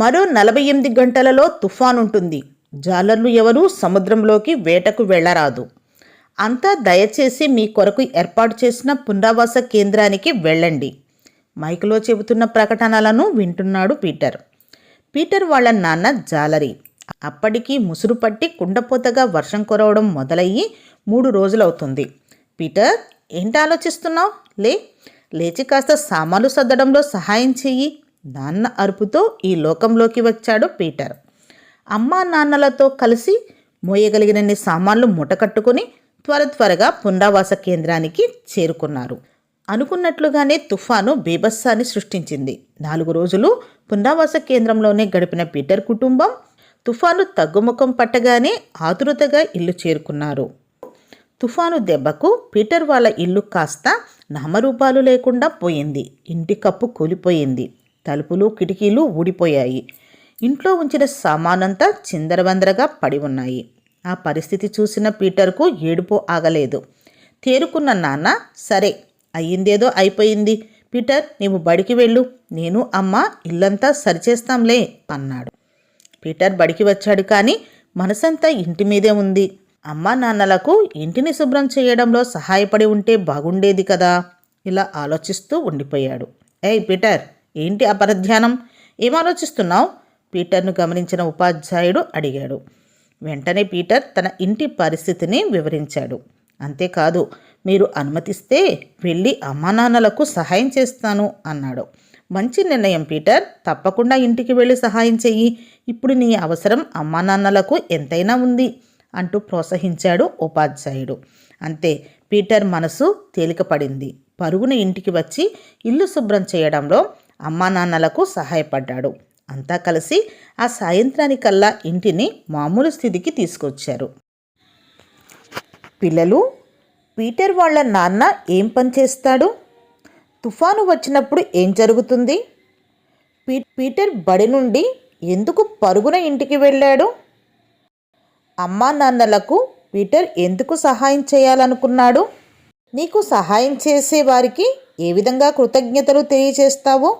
మరో నలభై ఎనిమిది గంటలలో తుఫాన్ ఉంటుంది జాలర్లు ఎవరూ సముద్రంలోకి వేటకు వెళ్ళరాదు. అంతా దయచేసి మీ కొరకు ఏర్పాటు చేసిన పునరావాస కేంద్రానికి వెళ్ళండి. మైకులో చెబుతున్న ప్రకటనలను వింటున్నాడు పీటర్. పీటర్ వాళ్ళ నాన్న జాలరి. అప్పటికి ముసురు పట్టి కుండపోతగా వర్షం కురవడం మొదలయ్యి మూడు రోజులవుతుంది. పీటర్ ఏంటి ఆలోచిస్తున్నావు? లే లేచి కాస్త సామాన్లు సర్దడంలో సహాయం చెయ్యి. నాన్న అరుపుతో ఈ లోకంలోకి వచ్చాడు పీటర్. అమ్మా నాన్నలతో కలిసి మోయగలిగినన్ని సామాన్లు మూటకట్టుకుని త్వర త్వరగా పునరావాస కేంద్రానికి చేరుకున్నారు. అనుకున్నట్లుగానే తుఫాను బీభత్సాన్ని సృష్టించింది. నాలుగు రోజులు పునరావాస కేంద్రంలోనే గడిపిన పీటర్ కుటుంబం తుఫాను తగ్గుముఖం పట్టగానే ఆతురతగా ఇల్లు చేరుకున్నారు. తుఫాను దెబ్బకు పీటర్ వాళ్ళ ఇల్లు కాస్త నామరూపాలు లేకుండా పోయింది. ఇంటి కప్పు కూలిపోయింది. తలుపులు కిటికీలు ఊడిపోయాయి. ఇంట్లో ఉంచిన సామానంతా చిందరవందరగా పడి ఉన్నాయి. ఆ పరిస్థితి చూసిన పీటర్కు ఏడుపు ఆగలేదు. తేరుకున్న నాన్న సరే అయ్యిందేదో అయిపోయింది. పీటర్ నీవు బడికి వెళ్ళు. నేను అమ్మ ఇల్లంతా సరిచేస్తాంలే అన్నాడు. పీటర్ బడికి వచ్చాడు కానీ మనసంతా ఇంటి మీదే ఉంది. అమ్మా నాన్నలకు ఇంటిని శుభ్రం చేయడంలో సహాయపడి ఉంటే బాగుండేది కదా ఇలా ఆలోచిస్తూ ఉండిపోయాడు. ఏయ్ పీటర్ ఏంటి అపరధ్యానం ఏం ఆలోచిస్తున్నావు? పీటర్ను గమనించిన ఉపాధ్యాయుడు అడిగాడు. వెంటనే పీటర్ తన ఇంటి పరిస్థితిని వివరించాడు. అంతేకాదు మీరు అనుమతిస్తే వెళ్ళి అమ్మానాన్నలకు సహాయం చేస్తాను అన్నాడు. మంచి నిర్ణయం పీటర్. తప్పకుండా ఇంటికి వెళ్ళి సహాయం చెయ్యి. ఇప్పుడు నీ అవసరం అమ్మానాన్నలకు ఎంతైనా ఉంది అంటూ ప్రోత్సహించాడు ఉపాధ్యాయుడు. అంతే పీటర్ మనసు తేలికపడింది. పరుగున ఇంటికి వచ్చి ఇల్లు శుభ్రం చేయడంలో అమ్మా నాన్నలకు సహాయపడ్డాడు. అంతా కలిసి ఆ సాయంత్రానికల్లా ఇంటిని మామూలు స్థితికి తీసుకొచ్చారు. పిల్లలు పీటర్ వాళ్ళ నాన్న ఏం పని చేస్తాడు? తుఫాను వచ్చినప్పుడు ఏం జరుగుతుంది? పీ పీటర్ బడి నుండి ఎందుకు పరుగున ఇంటికి వెళ్ళాడు? అమ్మా నాన్నలకు పీటర్ ఎందుకు సహాయం చేయాలనుకున్నాడు? నీకు సహాయం చేసే వారికి ఏ విధంగా కృతజ్ఞతలు తెలియచేస్తావో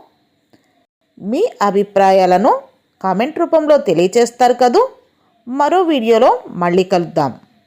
మీ అభిప్రాయాలను కామెంట్ రూపంలో తెలియచేస్తారు కదూ. మరో వీడియోలో మళ్ళీ కలుద్దాం.